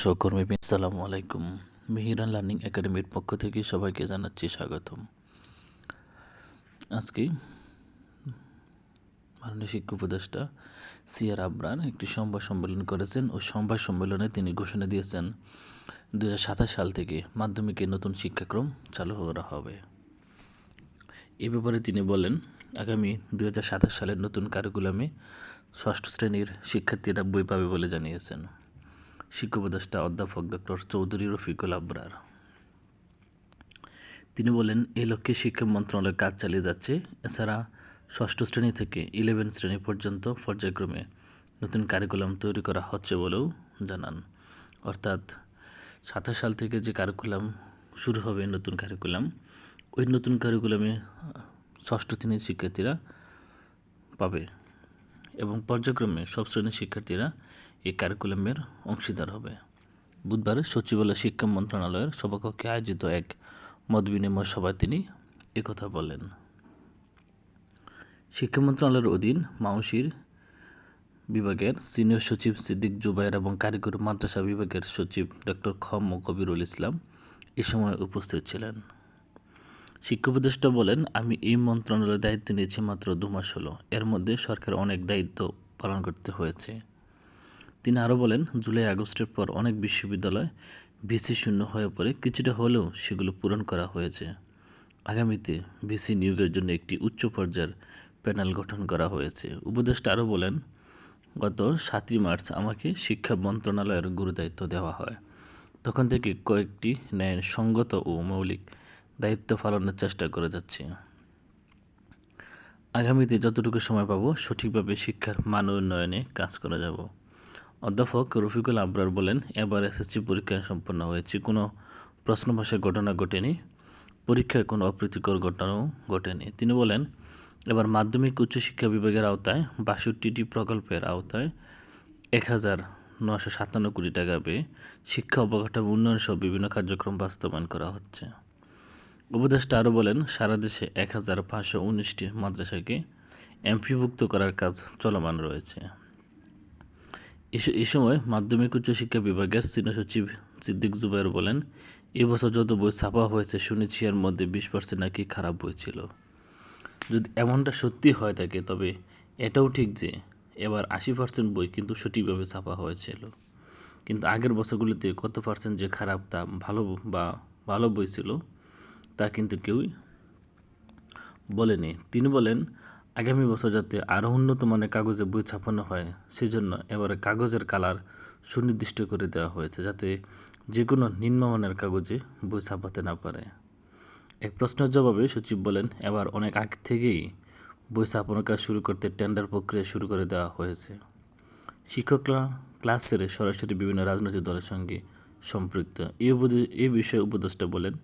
সহকর্মী আসসালামু আলাইকুম। মিহিরান লার্নিং একাডেমির পক্ষ থেকে সবাইকে জানাচ্ছি স্বাগতম। আজকে মাননীয় শিক্ষা উপদেষ্টা সিআর আবরার একটি সংবাদ সম্মেলন করেছেন। ও সংবাদ সম্মেলনে তিনি ঘোষণা দিয়েছেন দু হাজার সাতাশ সাল থেকে মাধ্যমিকের নতুন শিক্ষাক্রম চালু করা হবে। এ ব্যাপারে তিনি বলেন, আগামী দু হাজার সাতাশ সালের নতুন কারিকুলামে ষষ্ঠ শ্রেণির শিক্ষার্থীরা বই পাবে বলে জানিয়েছেন। শিক্ষা উপদেষ্টা অধ্যাপক ডক্টর চৌধুরী রফিকুল আবরার। তিনি বলেন এই লক্ষ্যে শিক্ষা মন্ত্রণালয় কাজ চালিয়ে যাচ্ছে। এছাড়া ষষ্ঠ শ্রেণি থেকে ইলেভেন শ্রেণি পর্যন্ত পর্যায়ক্রমে নতুন কারিকুলাম তৈরি করা হচ্ছে বলেও জানান। অর্থাৎ সাতাশ সাল থেকে যে কারিকুলাম শুরু হবে নতুন কারিকুলাম ওই নতুন কারিকুলামে ষষ্ঠ শ্রেণির শিক্ষার্থীরা পাবে। এবং পর্যায়ক্রমে সব শ্রেণির শিক্ষার্থীরা এই কারিকুলামের অংশীদার হবে। বুধবার সচিবালয় শিক্ষা মন্ত্রণালয়ের সভাকক্ষে আয়োজিত এক মত বিনিময় সভায় তিনি একথা বলেন। শিক্ষা মন্ত্রণালয়ের অধীন মাউসির বিভাগের সিনিয়র সচিব সিদ্দিক জুবাইর এবং কারিগরি মাদ্রাসা বিভাগের সচিব ডক্টর খম কবিরুল ইসলাম এ সময় উপস্থিত ছিলেন। শিক্ষা উপদেষ্টা বলেন, আমি এই মন্ত্রণালয়ের দায়িত্ব নিয়েছি মাত্র দু মাস হলো। এর মধ্যে সরকার অনেক দায়িত্ব পালন করতে হয়েছে। তিনি আরও বলেন, জুলাই, আগস্টের পর অনেক বিশ্ববিদ্যালয় ভিসি শূন্য হয়ে পড়ে। কিছুটা হলেও সেগুলো পূরণ করা হয়েছে। আগামীতে ভিসি নিয়োগের জন্য একটি উচ্চ পর্যায়ের প্যানেল গঠন করা হয়েছে। উপদেষ্টা আরও বলেন, গত সাতই মার্চ আমাকে শিক্ষা মন্ত্রণালয়ের গুরুদায়িত্ব দেওয়া হয়। তখন থেকে কয়েকটি ন্যায় সঙ্গত ও মৌলিক দায়িত্ব পালনের চেষ্টা করে যাচ্ছি। আগামীতে যতটুকু সময় পাবো, সঠিকভাবে শিক্ষার মান উন্নয়নে কাজ করে যাব। অধ্যাপক রফিকুল আবরার বলেন, এবার এসএসসি পরীক্ষা সম্পন্ন হয়েছে, কোনো প্রশ্নভাষার ঘটনা ঘটেনি, পরীক্ষায় কোনো অপ্রীতিকর ঘটনাও ঘটেনি। তিনি বলেন, এবার মাধ্যমিক উচ্চশিক্ষা বিভাগের আওতায় বাষট্টিটি প্রকল্পের আওতায় এক হাজার নশো সাতান্ন কোটি টাকা পেয়ে শিক্ষা অবকাঠামো উন্নয়ন সহ বিভিন্ন কার্যক্রম বাস্তবায়ন করা হচ্ছে। উপদেষ্টা আরও বলেন, সারা দেশে এক হাজার পাঁচশো উনিশটি মাদ্রাসাকে এমপিভুক্ত করার কাজ চলমান রয়েছে। এ সময় মাধ্যমিক উচ্চশিক্ষা বিভাগের সিনিয়র সচিব সিদ্দিক জুবাইর বলেন এবছর যত বই ছাপা হয়েছে, শুনেছি এর মধ্যে বিশ পার্সেন্ট নাকি খারাপ বই ছিল। যদি এমনটা সত্যি হয় থাকে, তবে এটাও ঠিক যে, এবার আশি পার্সেন্ট বই কিন্তু সঠিকভাবে ছাপা হয়েছিল। কিন্তু আগের বছরগুলিতে কত পার্সেন্ট যে খারাপ তা ভালো বা ভালো বই ছিল তা কিন্তু কেউই বলেনি। তিনি বলেন, আগামী বছর যাতে আরও উন্নত মানের কাগজে বই ছাপানো হয়, সেজন্য এবারে কাগজের কালার সুনির্দিষ্ট করে দেওয়া হয়েছে, যাতে যে কোনো নিম্নমানের কাগজে বই ছাপাতে না পারে। এক প্রশ্নের জবাবে সচিব বলেন, এবার অনেক আগ থেকেই বই ছাপানোর কাজ শুরু করতে টেন্ডার প্রক্রিয়া শুরু করে দেওয়া হয়েছে। শিক্ষকরা ক্লাস সেরে সরাসরি বিভিন্ন রাজনৈতিক দলের সঙ্গে সম্পৃক্ত। এই বিষয়ে উপদেষ্টা বলেন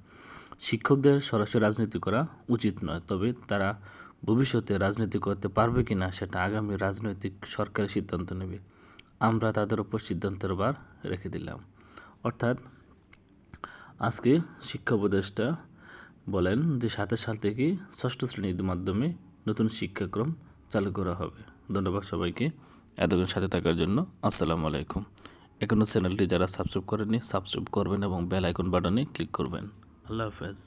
শিক্ষকদের সরাসরি রাজনীতি করা উচিত নয়, তবে তারা ভবিষ্যতে রাজনীতি করতে পারবে কি না সেটা আগামী রাজনৈতিক সরকারি সিদ্ধান্ত নেবে। আমরা তাদের উপর সিদ্ধান্তের বার রেখে দিলাম। অর্থাৎ আজকে শিক্ষা উপদেষ্টা বলেন যে সাতের সাল থেকে ষষ্ঠ শ্রেণির মাধ্যমে নতুন শিক্ষাক্রম চালু করা হবে। ধন্যবাদ সবাইকে এতক্ষণ সাথে থাকার জন্য। আসসালামু আলাইকুম। এখনও চ্যানেলটি যারা সাবস্ক্রাইব করেনি সাবস্ক্রাইব করবেন এবং বেল আইকন বাটনে ক্লিক করবেন। আল্লাহ হাফেজ